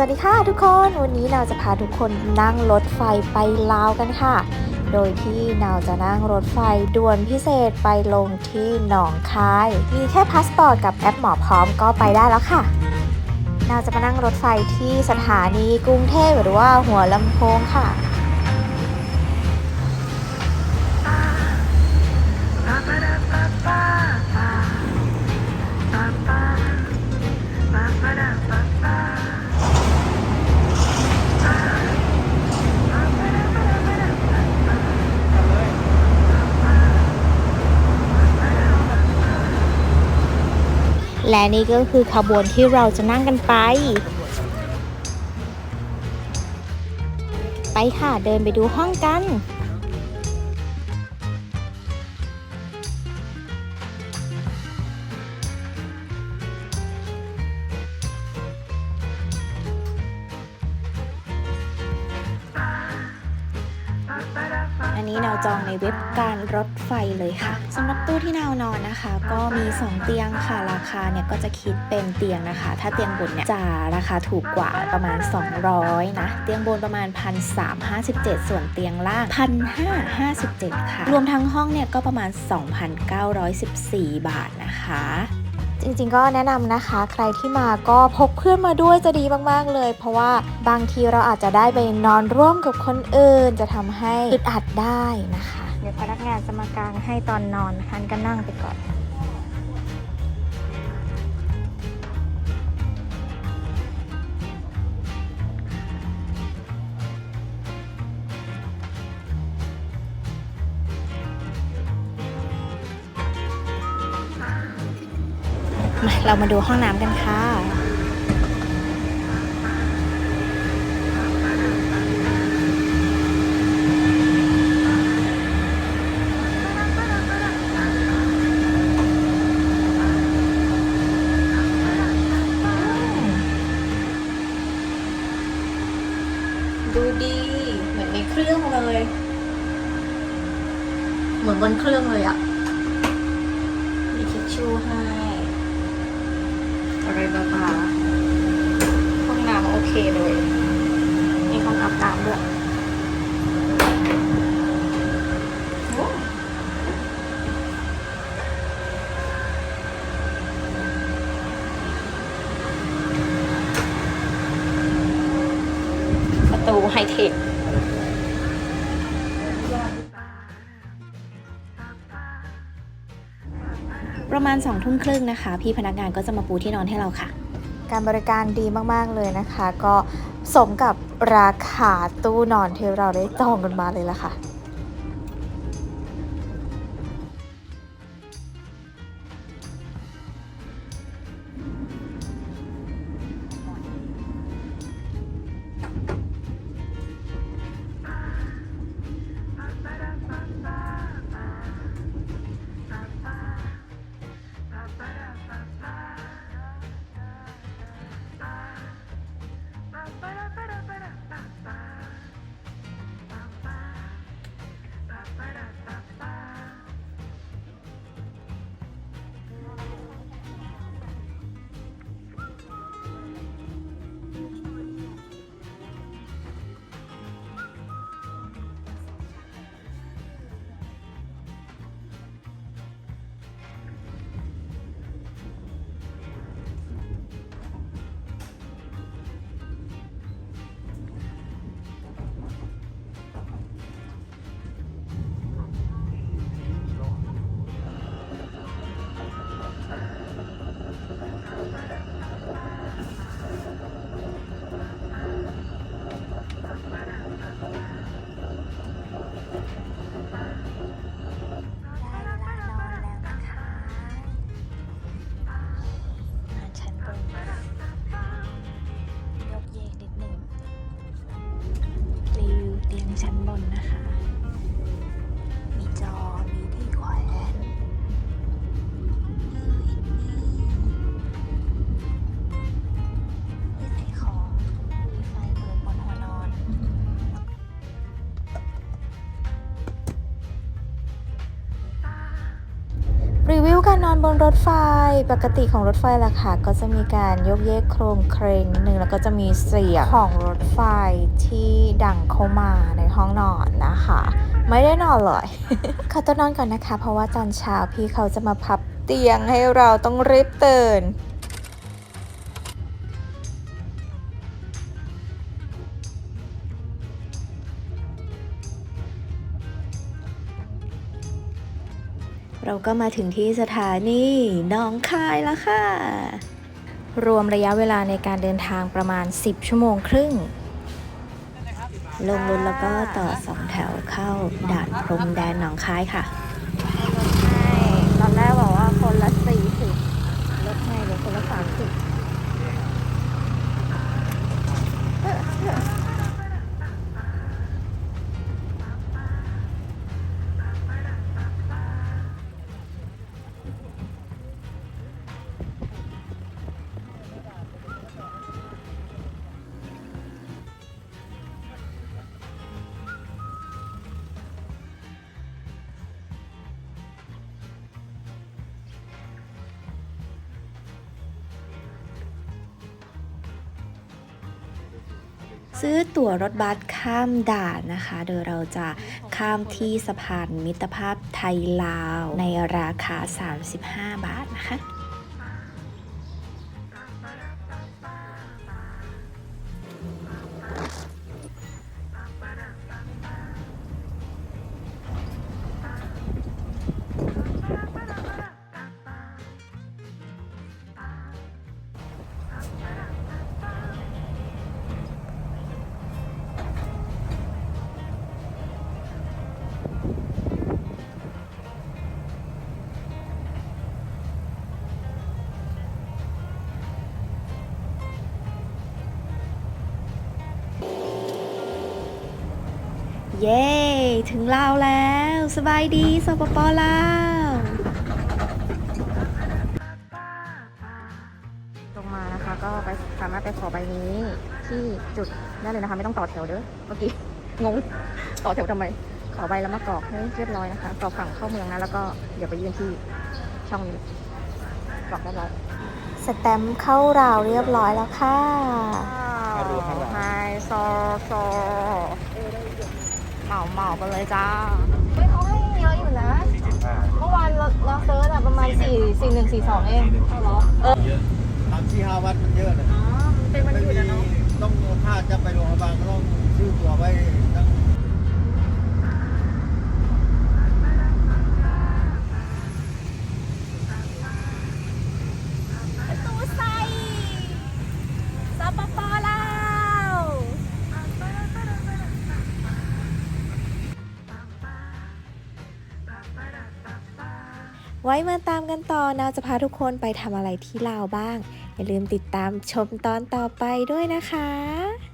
สวัสดีค่ะทุกคนวันนี้เราจะพาทุกคนนั่งรถไฟไปลาวกันค่ะ โดยที่เราจะนั่งรถไฟด่วนพิเศษไปลงที่หนองคาย มีแค่พาสปอร์ตกับแอปหมอพร้อมก็ไปได้แล้วค่ะเราจะมานั่งรถไฟที่สถานีกรุงเทพหรือว่าหัวลำโพงค่ะ และนี่ก็คือขบวนที่เราจะนั่งกันไป ไปค่ะเดินไปดูห้องกัน อันนี้เราจองในเว็บการรถไฟเลยค่ะสำหรับตู้ที่นาวนอนนะคะ ก็มี 2 เตียงค่ะ ราคาเนี่ยก็จะคิดเป็นเตียงนะคะ ถ้าเตียงบนเนี่ยจะราคาถูกกว่าประมาณ 200 นะ เตียงบนประมาณ 1,357 ส่วนเตียงล่าง 1,557 ค่ะ รวมทั้งห้องเนี่ยก็ประมาณ 2,914 บาทนะคะ จริงๆก็แนะนำนะคะ ใครที่มาก็พกเพื่อนมาด้วยจะดีมากๆเลย เพราะว่าบางทีเราอาจจะได้ไปนอนร่วมกับคนอื่น จะทำให้อึดอัดได้นะคะ เดี๋ยวพนักงานจะมากางให้ตอนนอนนะคะก็นั่งไปก่อน เรามาดูห้องน้ำกันค่ะดูดีเหมือนในเครื่องเลย เหมือนบนเครื่องเลยอะมีทิชชู่ให้ อะไรบ้างห้องน้ำโอเคเลย มีห้องอาบน้ำด้วย ประมาณ2องทุ่มครึ่งนะคะ พี่พนักงานก็จะมาปูที่นอนให้เราค่ะ การบริการดีมากๆเลยนะคะ ก็สมกับราคาตู้นอนที่เราได้จองกันมาเลยละค่ะ นอนบนรถไฟปกติของรถไฟล่ะค่ะ ก็จะมีการยกเยกโครงเครงนิดนึงแล้วก็จะมีเสียงของรถไฟที่ดังเข้ามาในห้องนอนนะคะ ไม่ได้นอนเลยขอตัวนอนก่อนนะคะ เพราะว่าตอนเช้าพี่เขาจะมาพับเตียงให้เราต้องรีบตื่น เราก็มาถึงที่สถานีหนองคายแล้วค่ะ รวมระยะเวลาในการเดินทางประมาณ 10 ชั่วโมงครึ่ง ลงรถแล้วก็ต่อสองแถวเข้าด่านพรมแดนหนองคายค่ะ ซื้อตั๋วรถบัสข้ามด่านนะคะ โดยเราจะข้ามที่สะพานมิตรภาพไทยลาว ในราคา 35 บาทนะคะ เย้ ถึงลาวแล้ว สบายดีสปปลาวลงมานะคะก็ไปสามารถไปขอใบนี้ที่จุดได้เลยนะคะ ไม่ต้องต่อแถวเด้อเมื่อกี้งงต่อแถวทำไม ขอใบแล้วมากรอกให้เรียบร้อยนะคะกรอกฝั่งเข้าเมืองนะแล้วก็เดี๋ยวไปยื่นที่ช่องนี้กรอกเรียบร้อยสแตมป์เข้าราวเรียบร้อยแล้วค่ะไฮโซโซ เหมาเหมาไปเลยจ้าไม่เขาให้เยอะอยู่นะ เมื่อวานเราเราเซิร์ชอะประมาณ4 4 1 4 2 เองเอาเหรอทำที่ห้าวัดมันเยอะเลยอ๋อมันเป็นวันหยุดอะเนาะ ต้องถ้าจะไปโรงพยาบาลก็ต้องซื้อตั๋วไว้ ไว้มาตามกันต่อนาจะพาทุกคนไปทำอะไรที่ลาวบ้าง อย่าลืมติดตามชมตอนต่อไปด้วยนะคะ